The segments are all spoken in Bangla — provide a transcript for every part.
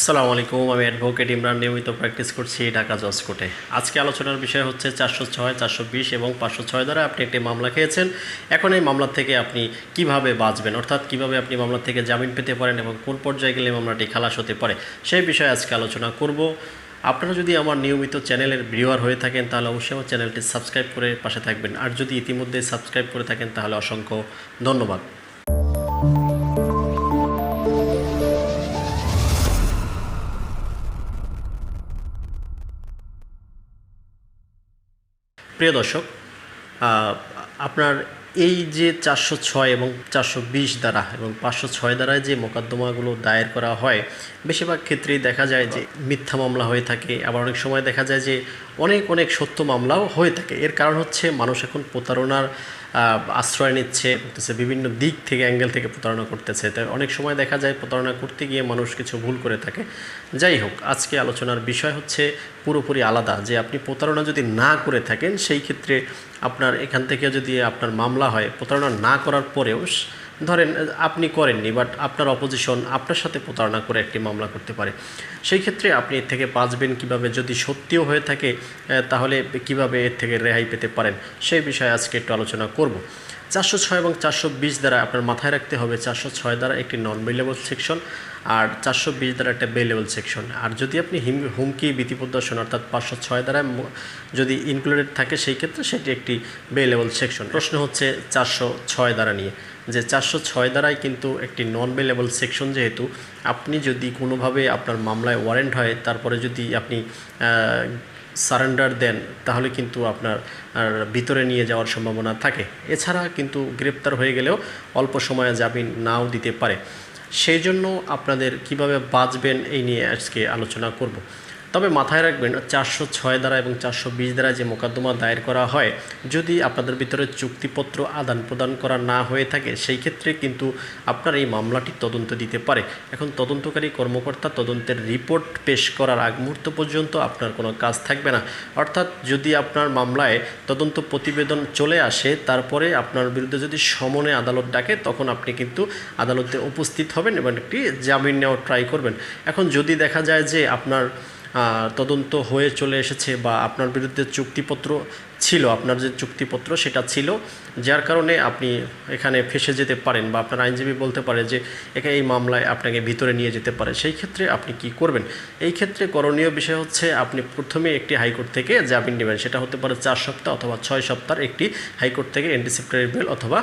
আসসালামু আলাইকুম, আমি অ্যাডভোকেট ইমরান, নিয়মিত প্র্যাকটিস করছি ঢাকা জজ কোর্টে আজকে আলোচনার বিষয় হচ্ছে চারশো ছয়, চারশো বিশ এবং পাঁচশো ছয় দ্বারা আপনি একটি মামলা খেয়েছেন। এখন এই মামলা থেকে আপনি কীভাবে বাঁচবেন? অর্থাৎ কীভাবে আপনি মামলা থেকে জামিন পেতে পারেন এবং কোন পর্যায়ে গেলে মামলাটি খালাস হতে পারে? সেই বিষয়ে আজকে আলোচনা করব। আপনারা যদি আমার নিয়মিত চ্যানেলের ভিউয়ার হয়ে থাকেন, তাহলে অবশ্যই আমার চ্যানেলটি সাবস্ক্রাইব করে পাশে থাকবেন। আর যদি ইতিমধ্যে সাবস্ক্রাইব করে থাকেন, তাহলে অসংখ্য ধন্যবাদ। প্রিয় দর্শক আপনার এই যে চারশো ছয় এবং চারশো বিশ দ্বারা এবং পাঁচশো ছয় দ্বারায় যে মোকদ্দমাগুলো দায়ের করা হয়, বেশিরভাগ ক্ষেত্রেই দেখা যায় যে মিথ্যা মামলা হয়ে থাকে। আবার অনেক সময় দেখা যায় যে অনেক অনেক সত্য মামলাও হয়ে থাকে। এর কারণ হচ্ছে মানুষ এখন প্রতারণার আশ্রয় নিচ্ছে করতেছে বিভিন্ন দিক থেকে অ্যাঙ্গেল থেকে প্রতারণা করতেছে। তাই অনেক সময় দেখা যায় প্রতারণা করতে গিয়ে মানুষ কিছু ভুল করে থাকে। যাই হোক, আজকে আলোচনার বিষয় হচ্ছে পুরোপুরি আলাদা। যে আপনি প্রতারণা যদি না করে থাকেন, সেই ক্ষেত্রে আপনার, এখান থেকে যদি আপনার মামলা হয়, প্রতারণা না করার পরেও ধরেন, আপনি করেননি বাট আপনার অপোজিশন আপনার সাথে প্রতারণা করে একটি মামলা করতে পারে। সেই ক্ষেত্রে আপনি এর থেকে বাঁচবেন কীভাবে? যদি সত্যিও হয়ে থাকে তাহলে কীভাবে এর থেকে রেহাই পেতে পারেন? সেই বিষয়ে আজকে একটু আলোচনা করব। চারশো ছয় এবং চারশো বিশ দ্বারা আপনার মাথায় রাখতে হবে, চারশো ছয় দ্বারা একটি নন বেলেবল সেকশন আর চারশো বিশ দ্বারা একটা বেলেবল সেকশন আর যদি আপনি হিম, হুমকি ভীতি প্রদর্শন অর্থাৎ পাঁচশো ছয় দ্বারা যদি ইনক্লুডেড থাকে, সেই ক্ষেত্রে সেটি একটি বে লেভেল সেকশন প্রশ্ন হচ্ছে চারশো ছয় দ্বারা নিয়ে। যে চারশো ছয় দ্বারাই কিন্তু একটি নন বে লেভেল সেকশন যেহেতু, আপনি যদি কোনোভাবে আপনার মামলায় ওয়ারেন্ট হয়, তারপরে যদি আপনি সারেন্ডার দেন, তাহলে কিন্তু আপনার ভিতরে নিয়ে যাওয়ার সম্ভাবনা থাকে। এছাড়া কিন্তু গ্রেপ্তার হয়ে গেলেও অল্প সময়ে জামিন নাও দিতে পারে। সেই জন্য আপনাদের কীভাবে বাঁচবেন এই নিয়ে আজকে আলোচনা করব। তবে মাথায় রাখবেন, চারশো ছয় দ্বারা এবং চারশো বিশ দ্বারা যে মোকদ্দমা দায়ের করা হয়, যদি আপনাদের ভিতরে চুক্তিপত্র আদান প্রদান করা না হয়ে থাকে, সেই ক্ষেত্রে কিন্তু আপনার এই মামলাটি তদন্ত দিতে পারে। এখন তদন্তকারী কর্মকর্তা তদন্তের রিপোর্ট পেশ করার আগ মুহূর্ত পর্যন্ত আপনার কোনো কাজ থাকবে না। অর্থাৎ যদি আপনার মামলায় তদন্ত প্রতিবেদন চলে আসে, তারপরে আপনার বিরুদ্ধে যদি সমনে আদালত ডাকে, তখন আপনি কিন্তু আদালতে উপস্থিত হবেন এবং একটি জামিন নেওয়ার ট্রাই করবেন। এখন যদি দেখা যায় যে আপনার তদন্ত হয়ে চলে এসেছে বা আপনার বিরুদ্ধে চুক্তিপত্র ছিল, আপনার যে চুক্তিপত্র সেটা ছিল, যার কারণে আপনি এখানে ফেসে যেতে পারেন বা আপনার আইনজীবী বলতে পারে যে এখানে এই মামলায় আপনাকে ভিতরে নিয়ে যেতে পারে। সেই ক্ষেত্রে আপনি কি করবেন? এই ক্ষেত্রে করণীয় বিষয় হচ্ছে আপনি প্রথমে একটি হাইকোর্ট থেকে জামিন নেবেন। সেটা হতে পারে চার সপ্তাহ অথবা ছয় সপ্তাহের একটি হাইকোর্ট থেকে অ্যান্টিসিপেটরি বেল অথবা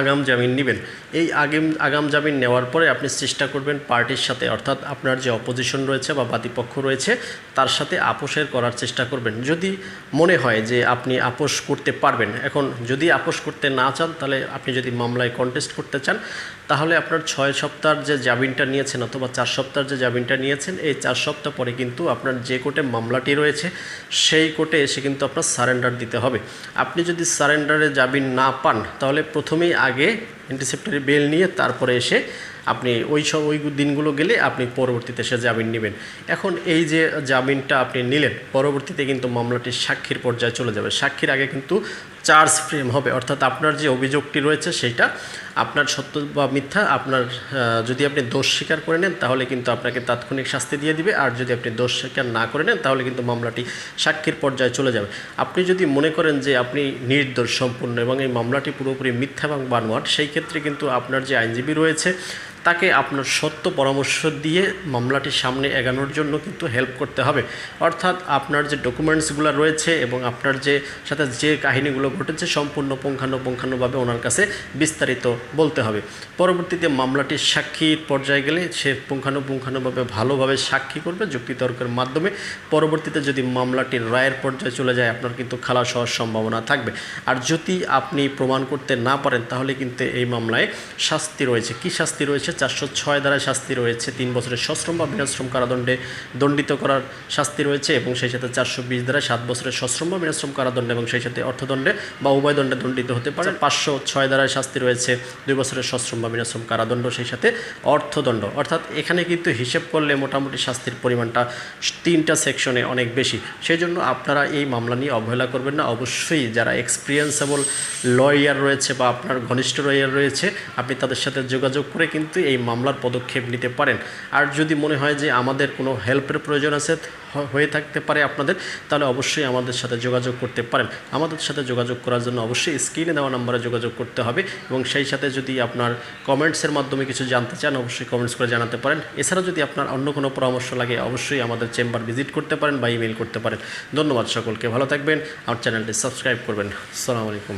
আগাম জামিন নেবেন। এই আগাম আগাম জামিন নেওয়ার পরে আপনি চেষ্টা করবেন পার্টির সাথে, অর্থাৎ আপনার যে অপোজিশন রয়েছে বা বাদীপক্ষ রয়েছে, তার সাথে আপোষের করার চেষ্টা করবেন। যদি মনে হয় যে আপনি আপোষ করতে পারবেন, এখন যদি আপোষ করতে না চান, তাহলে আপনি যদি মামলায় কন্টেস্ট করতে চান, তাহলে আপনার ছয় সপ্তাহের যে জামিনটা নিয়েছেন অথবা চার সপ্তাহের যে জামিনটা নিয়েছেন, এই চার সপ্তাহ পরে কিন্তু আপনার যে কোর্টে মামলাটি রয়েছে, সেই কোর্টে এসে কিন্তু আপনার সারেন্ডার দিতে হবে। আপনি যদি সারেন্ডারে জামিন না পান, তাহলে প্রথমেই আগে অ্যান্টিসেপ্টারি বেল নিয়ে তারপরে এসে আপনি ওই সব ওই দিনগুলো গেলে আপনি পরবর্তীতে সে জামিন নেবেন। এখন এই যে জামিনটা আপনি নিলেন, পরবর্তীতে কিন্তু মামলাটি সাক্ষীর পর্যায়ে চলে যাবে। সাক্ষীর আগে কিন্তু চার্জ ফ্রেম হবে, অর্থাৎ আপনার যে অভিযোগটি রয়েছে সেইটা আপনার সত্য বা মিথ্যা, আপনার যদি আপনি দোষ স্বীকার করে নেন তাহলে কিন্তু আপনাকে তাৎক্ষণিক শাস্তি দিয়ে দিবে, আর যদি আপনি দোষ স্বীকার না করে নেন তাহলে কিন্তু মামলাটি সাক্ষীর পর্যায়ে চলে যাবে। আপনি যদি মনে করেন যে আপনি নির্দোষ সম্পূর্ণ এবং এই মামলাটি পুরোপুরি মিথ্যা এবং বানোয়াট, সেই ক্ষেত্রে কিন্তু আপনার যে আইনজীবী রয়েছে তাকে আপনার সত্য পরামর্শ দিয়ে মামলাটির সামনে এগানোর জন্য কিন্তু হেল্প করতে হবে। অর্থাৎ আপনার যে ডকুমেন্টসগুলো রয়েছে এবং আপনার যে সাথে যে কাহিনীগুলো ঘটেছে সম্পূর্ণ পুঙ্খানুপুঙ্খানুভাবে ওনার কাছে বিস্তারিত বলতে হবে। পরবর্তীতে মামলাটির সাক্ষীর পর্যায়ে গেলে সে পুঙ্খানুপুঙ্খানুভাবে ভালোভাবে সাক্ষী করবে যুক্তিতর্কের মাধ্যমে। পরবর্তীতে যদি মামলাটির রায়ের পর্যায়ে চলে যায়, আপনার কিন্তু খালাস হওয়ার সম্ভাবনা থাকবে। আর যদি আপনি প্রমাণ করতে না পারেন, তাহলে কিন্তু এই মামলায় শাস্তি রয়েছে। কি শাস্তি রয়েছে? চারশো ছয় দ্বারা শাস্তি রয়েছে। তিন বছরের সশ্রম বা বিনাশ্রম কারাদণ্ডে দণ্ডিত করার শাস্তি রয়েছে এবং সেই সাথে চারশো বিশ দ্বারা সাত বছরের সশ্রম বা বিনাশ্রম কারাদণ্ডে এবং সেই সাথে অর্থদণ্ডে বা উভয় দণ্ডে দণ্ডিত হতে পারে। পাঁচশো ছয় দ্বারা শাস্তি রয়েছে দুই বছরের সশ্রম বা বিনাশ্রম কারাদণ্ড সেই সাথে অর্থদণ্ড। অর্থাৎ এখানে কিন্তু হিসেব করলে মোটামুটি শাস্তির পরিমাণটা তিনটা সেকশনে অনেক বেশি। সেই জন্য আপনারা এই মামলা নিয়ে অবহেলা করবেন না। অবশ্যই যারা এক্সপিরিয়েন্সেবল লয়ার রয়েছে বা আপনার ঘনিষ্ঠ লয়ার রয়েছে আপনি তাদের সাথে যোগাযোগ করে কিন্তু এই মামলার পদক্ষেপ নিতে পারেন। আর যদি মনে হয় যে আমাদের কোনো হেল্পের প্রয়োজন আছে হয়ে থাকতে পারে আপনাদের, তাহলে অবশ্যই আমাদের সাথে যোগাযোগ করতে পারেন। আমাদের সাথে যোগাযোগ করার জন্য অবশ্যই স্ক্রিনে দেওয়া নাম্বারে যোগাযোগ করতে হবে এবং সেই সাথে যদি আপনার কমেন্টসের মাধ্যমে কিছু জানতে চান, অবশ্যই কমেন্টস করে জানাতে পারেন। এছাড়া যদি আপনার অন্য কোনো পরামর্শ লাগে, অবশ্যই আমাদের চেম্বার ভিজিট করতে পারেন বা ইমেল করতে পারেন। ধন্যবাদ সকলকে, ভালো থাকবেন। আমার চ্যানেলটি সাবস্ক্রাইব করবেন। আসসালামু আলাইকুম।